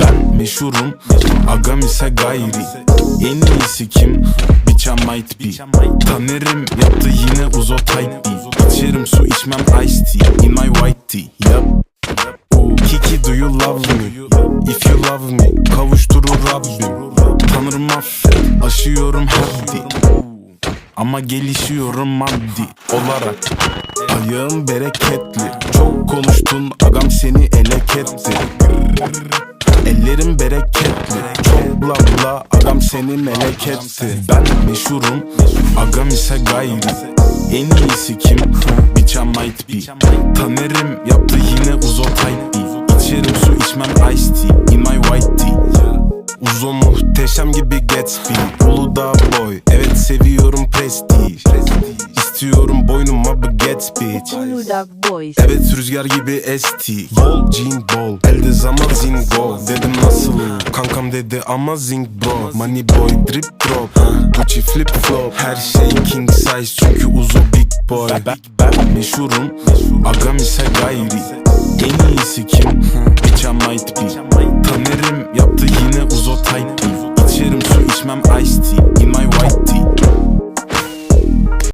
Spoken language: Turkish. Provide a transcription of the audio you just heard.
Ben meşhurum Agam ise gayri. En iyisi kim? I might be. Tanerim yaptı yine uzo tight be. İçerim su içmem iced tea. In my white tea. Yup. Kiki do you love me? If you love me Kavuşturur Rabbim. Tanrım affet Aşıyorum haddi ama gelişiyorum maddi olarak. Ayağım bereketli. Çok konuştun agam seni elek etti Ellerim bereketli. Çok bla bla agam seni melek etti. Ben meşhurum agam ise gayri. En iyisi kim? Bitch I might be. Tanerim yaptı yine uzo tight be. İçerim su içmem iced tea. In my white tea Uzo muhteşem gibi Gatsby. Uludağ boy. Evet seviyorum prestige. İstiyorum boynuma baguette bitch Uludağ Boys. Evet rüzgar gibi ST Bol jean bol. Elde zaman zingo Dedim nasıl? Kankam dedi ama zing bro. Money boy drip drop. Gucci flip flop. Her şey king size çünkü uzo big boy. Ben, ben meşhurum. Agam ise gayri En iyisi kim? high tea su içmem iced tea. In my white tea.